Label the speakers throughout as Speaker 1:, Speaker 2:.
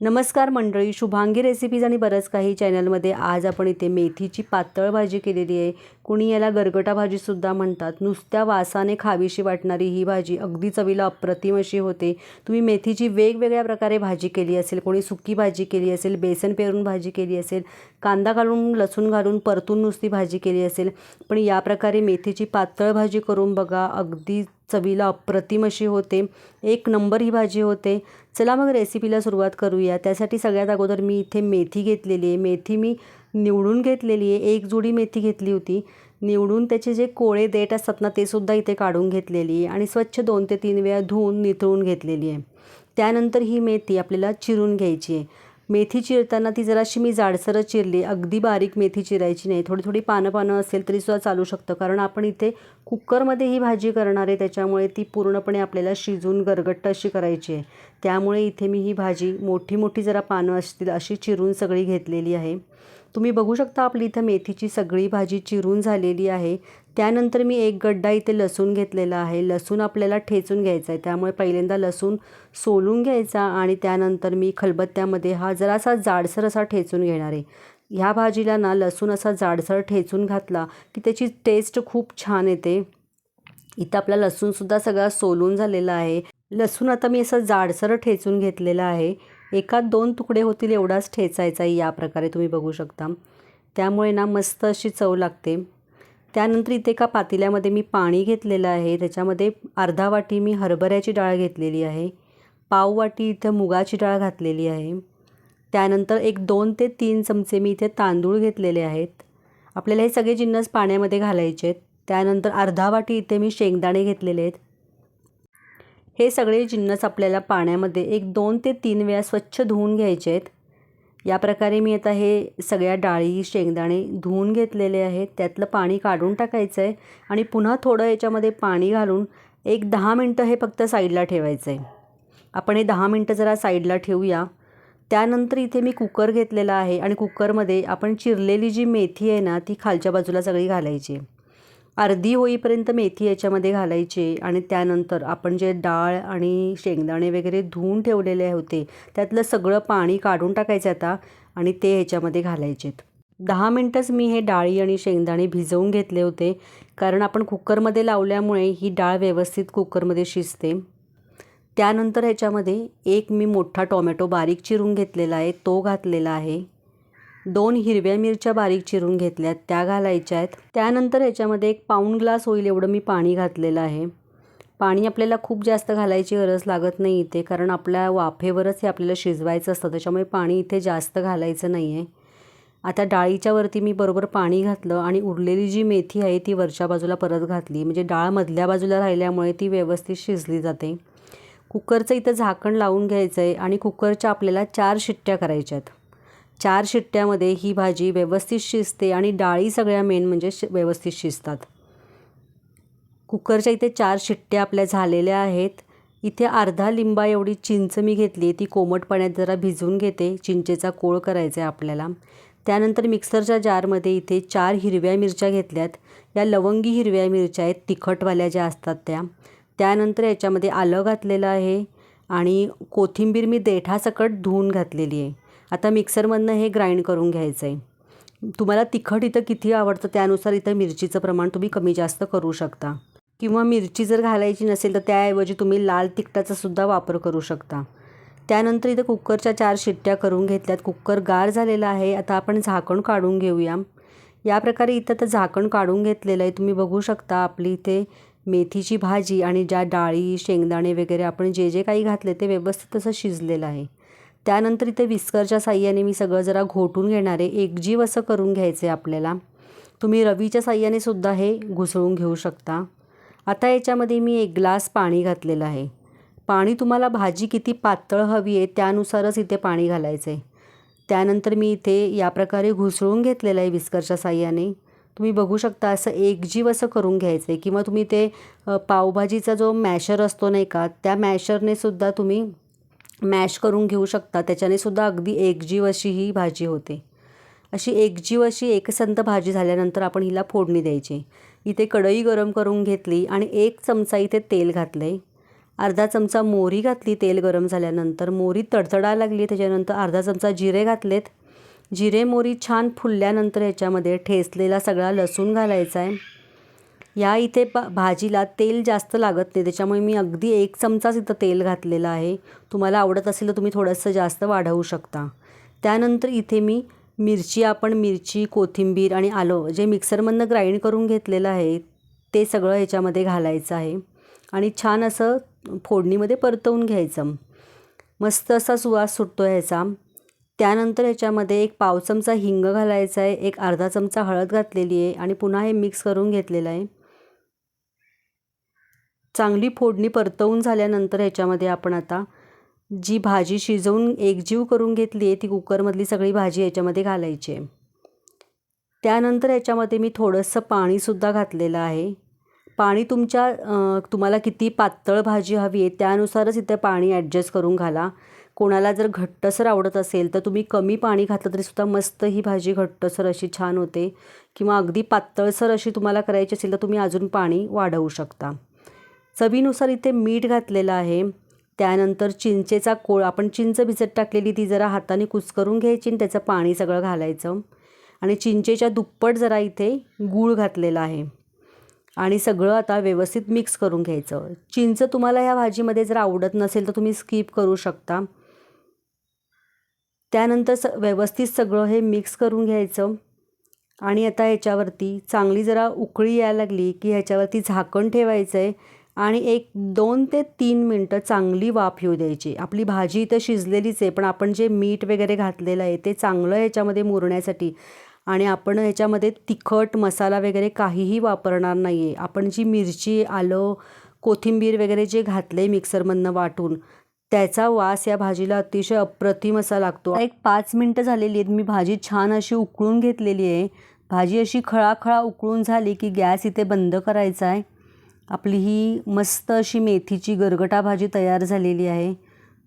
Speaker 1: नमस्कार मंडळी शुभांगी रेसिपीज आणि बरंच काही चॅनलमध्ये आज आपण इथे मेथीची पातळ भाजी केलेली आहे. कुणी याला गरगटा भाजीसुद्धा म्हणतात. नुसत्या वासाने खावीशी वाटणारी ही भाजी अगदी चवीला अप्रतिम अशी होते. तुम्ही मेथीची वेगवेगळ्या प्रकारे भाजी केली असेल कोणी सुकी भाजी केली असेल बेसन पेरून भाजी केली असेल कांदा घालून लसूण घालून परतून नुसती भाजी केली असेल पण या प्रकारे मेथीची पातळ भाजी करून बघा अगदी चवीला अप्रतिम अशी होते. एक नंबर ही भाजी होते. चला मग रेसिपीला सुरुवात करूया. त्यासाठी सगळ्यात अगोदर मी इथे मेथी घेतलेली आहे. मेथी मी निवडून घेतलेली आहे. एक जुडी मेथी घेतली होती. निवडून त्याचे जे कोळे देठ असतात ना ते सुद्धा इथे काढून घेतलेली आहे. आणि स्वच्छ दोन ते तीन वेळा धुवून नितळून घेतलेली आहे. त्यानंतर ही मेथी आपल्याला चिरून घ्यायची आहे. मेथी चिरताना ती जराशी मी जाडसरच चिरली. अगदी बारीक मेथी चिरायची नाही. थोडी थोडी पानं पानं असेल तरीसुद्धा चालू शकतं. कारण आपण इथे कुकरमध्ये ही भाजी करणार आहे. त्याच्यामुळे ती पूर्णपणे आपल्याला शिजून गरगट्ट अशी करायची आहे. त्यामुळे इथे मी ही भाजी मोठी मोठी जरा पानं असतील अशी चिरून सगळी घेतलेली आहे. तुम्ही बघू शकता आपली इथं मेथीची सगळी भाजी चिरून झालेली आहे. त्यानंतर मी एक गड्डा इथे लसूण घेतलेला आहे. लसूण आपल्याला ठेचून घ्यायचा आहे. त्यामुळे पहिल्यांदा लसूण सोलून घ्यायचा आणि त्यानंतर मी खलबत्त्यामध्ये हा जरासा जाडसर असा ठेचून घेणार आहे. ह्या भाजीला ना लसूण असा जाडसर ठेचून घातला की त्याची टेस्ट खूप छान येते. इथं आपला लसूणसुद्धा सगळा सोलून झालेला आहे. लसूण आता मी असं जाडसर ठेचून घेतलेला आहे. एकात दोन तुकडे होतील एवढाच ठेचायचा आहे या प्रकारे तुम्ही बघू शकता. त्यामुळे ना मस्त अशी चव लागते. त्यानंतर इथे एका पातेल्यामध्ये मी पाणी घेतलेलं आहे. त्याच्यामध्ये अर्धा वाटी मी हरभऱ्याची डाळ घेतलेली आहे. पाव वाटी इथं मुगाची डाळ घातलेली आहे. त्यानंतर एक दोन ते तीन चमचे मी इथे तांदूळ घेतलेले आहेत. आपल्याला हे सगळे जिन्नस पाण्यामध्ये घालायचे आहेत. त्यानंतर अर्धा वाटी इथे मी शेंगदाणे घेतलेले आहेत. हे सगळे जिन्नस आपल्याला पाण्यामध्ये एक दोन ते तीन वेळा स्वच्छ धुवून घ्यायचे आहेत. या प्रकारे मी आता हे सगळ्या डाळी शेंगदाणे धुवून घेतलेले आहेत. त्यातलं पाणी काढून टाकायचं आहे आणि पुन्हा थोडं याच्यामध्ये पाणी घालून एक दहा मिनटं हे फक्त साईडला ठेवायचं आहे. आपण हे दहा मिनटं जरा साईडला ठेवूया. त्यानंतर इथे मी कुकर घेतलेला आहे आणि कुकरमध्ये आपण चिरलेली जी मेथी आहे ना ती खालच्या बाजूला सगळी घालायची अर्धी होईपर्यंत मेथी याच्यामध्ये घालायची आणि त्यानंतर आपण जे डाळ आणि शेंगदाणे वगैरे धुवून ठेवलेले होते त्यातलं सगळं पाणी काढून टाकायचं आता आणि ते ह्याच्यामध्ये घालायचेत. दहा मिनटंच मी हे डाळी आणि शेंगदाणे भिजवून घेतले होते कारण आपण कुकरमध्ये लावल्यामुळे ही डाळ व्यवस्थित कुकरमध्ये शिजते. त्यानंतर ह्याच्यामध्ये एक मी मोठा टोमॅटो बारीक चिरून घेतलेला आहे तो घातलेला आहे. दोन हिरव्या मिरच्या बारीक चिरून घेतल्यात त्या घालायच्या आहेत. त्यानंतर याच्यामध्ये एक पाऊण ग्लास होईल एवढं मी पाणी घातलेलं आहे. पाणी आपल्याला खूप जास्त घालायची गरज लागत नाही इथे कारण आपल्या वाफेवरच हे आपल्याला शिजवायचं असतं त्याच्यामुळे पाणी इथे जास्त घालायचं नाही आहे आता डाळीच्या वरती मी बरोबर पाणी घातलं आणि उरलेली जी मेथी आहे ती वरच्या बाजूला परत घातली. म्हणजे डाळ मधल्या बाजूला राहिल्यामुळे ती व्यवस्थित शिजली जाते. कुकरचं इथं झाकण लावून घ्यायचं आहे आणि कुकरच्या आपल्याला चार शिट्ट्या करायच्या आहेत चार शिट्ट्यामध्ये ही भाजी व्यवस्थित शिजते आणि डाळी सगळ्या मेन म्हणजे शि व्यवस्थित शिजतात. कुकरच्या इथे चार शिट्ट्या आपल्या झालेल्या आहेत. इथे अर्धा लिंबा एवढी चिंच मी घेतली ती कोमट पाण्यात जरा भिजवून घेते. चिंचेचा कोळ करायचा आहे आपल्याला. त्यानंतर मिक्सरच्या जारमध्ये इथे चार हिरव्या मिरच्या घेतल्यात. या लवंगी हिरव्या मिरच्या आहेत तिखटवाल्या ज्या असतात त्या. त्यानंतर याच्यामध्ये आलं घातलेलं आहे आणि कोथिंबीर मी देठासकट धुवून घातलेली आहे आता मिक्सरमधनं हे ग्राइंड करून घ्यायचं आहे तुम्हाला तिखट इथं किती आवडतं त्यानुसार इथं मिरचीचं प्रमाण तुम्ही कमी जास्त करू शकता. किंवा मिरची जर घालायची नसेल तर त्याऐवजी तुम्ही लाल तिखटाचा सुद्धा वापर करू शकता. त्यानंतर इथं कुकरच्या चार शिट्ट्या करून घेतल्यात. कुकर गार झालेला आहे. आता आपण झाकण काढून घेऊया. या प्रकारे इथं तर झाकण काढून घेतलेलं आहे. तुम्ही बघू शकता आपली इथे मेथीची भाजी आणि ज्या डाळी शेंगदाणे वगैरे आपण जे जे काही घातले ते व्यवस्थित तसं शिजलेलं आहे. त्यानंतर इथे विस्करच्या साह्याने मी सगळं जरा घोटून घेणार आहे. एकजीव असं करून घ्यायचं आहे आपल्याला. तुम्ही रवीच्या साह्याने सुद्धा हे घुसळून घेऊ शकता. आता याच्यामध्ये मी एक ग्लास पाणी घातलेलं आहे. पाणी तुम्हाला भाजी किती पातळ हवी आहे त्यानुसारच इथे पाणी घालायचं आहे त्यानंतर मी इथे या प्रकारे घुसळून घेतलेलं आहे विस्करच्या साह्याने. तुम्ही बघू शकता असं एकजीव असं करून घ्यायचं आहे किंवा तुम्ही ते पावभाजीचा जो मॅशर असतो नाही का त्या मॅशरने सुद्धा तुम्ही मॅश करून घेऊ शकता. त्याच्याने सुद्धा अगदी एकजीव अशी ही भाजी होते. अशी एकजीव अशी एकसंत भाजी झाल्यानंतर आपण हिला फोडणी द्यायची. इथे कढई गरम करून घेतली आणि एक चमचा इथे तेल घातलं आहे अर्धा चमचा मोहरी घातली तेल गरम झाल्यानंतर. मोहरी तडतडायला लागली त्याच्यानंतर अर्धा चमचा जिरे घातलेत. जिरे मोहरी छान फुलल्यानंतर ह्याच्यामध्ये ठेचलेला सगळा लसूण घालायचा आहे या इथे प भाजीला तेल जास्त लागत नाही. त्याच्यामुळे मी अगदी एक चमचाच इथं तेल घातलेलं आहे. तुम्हाला आवडत असेल तर तुम्ही थोडंसं जास्त वाढवू शकता. त्यानंतर इथे मी मिरची आपण मिरची कोथिंबीर आणि आलं जे मिक्सरमधनं ग्राइंड करून घेतलेलं आहे ते सगळं ह्याच्यामध्ये घालायचं आहे. आणि छान असं फोडणीमध्ये परतवून घ्यायचं. मस्त असा सुवास सुटतो ह्याचा. त्यानंतर ह्याच्यामध्ये एक पाव चमचा हिंग घालायचा आहे एक अर्धा चमचा हळद घातलेली आहे आणि पुन्हा हे मिक्स करून घेतलेलं आहे. चांगली फोडणी परतवून झाल्यानंतर ह्याच्यामध्ये आपण आता जी भाजी शिजवून एकजीव करून घेतली आहे ती कुकरमधली सगळी भाजी याच्यामध्ये घालायची आहे. त्यानंतर याच्यामध्ये मी थोडंसं पाणीसुद्धा घातलेलं आहे. पाणी तुमच्या तुम्हाला किती पातळ भाजी हवी आहे त्यानुसारच इथे पाणी ॲडजस्ट करून घाला. कोणाला जर घट्टसर आवडत असेल तर तुम्ही कमी पाणी घातलं तरीसुद्धा मस्त ही भाजी घट्टसर अशी छान होते. किंवा अगदी पातळसर अशी तुम्हाला करायची असेल तर तुम्ही अजून पाणी वाढवू शकता. चवीनुसार इथे मीठ घातलेलं आहे. त्यानंतर चिंचेचा कोळ आपण चिंच भिजत टाकलेली ती जरा हाताने कुचकरून घ्यायची आणि त्याचं पाणी सगळं घालायचं. आणि चिंचेच्या दुप्पट जरा इथे गूळ घातलेला आहे. आणि सगळं आता व्यवस्थित मिक्स करून घ्यायचं. चिंच तुम्हाला ह्या भाजीमध्ये जर आवडत नसेल तर तुम्ही स्किप करू शकता. त्यानंतर स व्यवस्थित सगळं हे मिक्स करून घ्यायचं. आणि आता ह्याच्यावरती चांगली जरा उकळी यायला लागली की ह्याच्यावरती झाकण ठेवायचं आहे आणि एक दोन ते तीन मिनटं चांगली वाफ येऊ द्यायची. आपली भाजी तर शिजलेलीच आहे पण आपण जे मीठ वगैरे घातलेलं आहे ते चांगलं ह्याच्यामध्ये मुरण्यासाठी. आणि आपण ह्याच्यामध्ये तिखट मसाला वगैरे काहीही वापरणार नाही आहे आपण जी मिरची आलं कोथिंबीर वगैरे जे घातलं आहे मिक्सरमधनं वाटून त्याचा वास या भाजीला अतिशय अप्रतिम असा लागतो. एक पाच मिनटं झालेली आहेत. मी भाजी छान अशी उकळून घेतलेली आहे. भाजी अशी खळाखळा उकळून झाली की गॅस इथे बंद करायचा आहे. आपली ही मस्त अशी मेथीची गरगटा भाजी तयार झालेली आहे.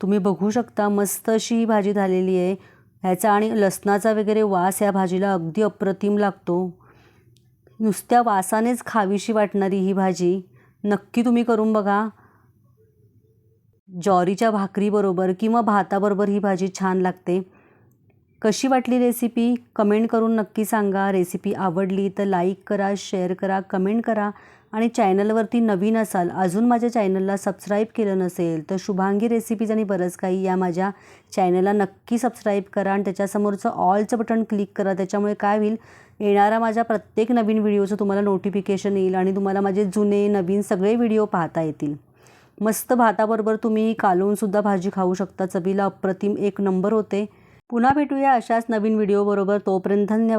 Speaker 1: तुम्ही बघू शकता मस्त अशी ही भाजी झालेली आहे. ह्याचा आणि लसणाचा वगैरे वास या भाजीला अगदी अप्रतिम लागतो. नुसत्या वासानेच खावीशी वाटणारी ही भाजी नक्की तुम्ही करून बघा. ज्वारीच्या भाकरीबरोबर किंवा भाताबरोबर ही भाजी छान लागते. कशी वाटली रेसिपी कमेंट करून नक्की सांगा. रेसिपी आवडली तर लाईक करा शेअर करा कमेंट करा. आणि चॅनलवरती नवीन असाल अजून माझ्या चॅनलला सबस्क्राईब केलं नसेल तर शुभांगी रेसिपीज आणि बरंच काही या माझ्या चॅनलला नक्की सबस्क्राईब करा आणि त्याच्यासमोरचं ऑलचं बटन क्लिक करा. त्याच्यामुळे काय होईल येणारा माझ्या प्रत्येक नवीन व्हिडिओचं तुम्हाला नोटिफिकेशन येईल आणि तुम्हाला माझे जुने नवीन सगळे व्हिडिओ पाहता येतील. मस्त भाताबरोबर तुम्ही कालवूनसुद्धा भाजी खाऊ शकता. चवीला अप्रतिम एक नंबर होते. पुन्हा भेटूया अशाच नवीन व्हिडिओबरोबर तोपर्यंत धन्यवाद.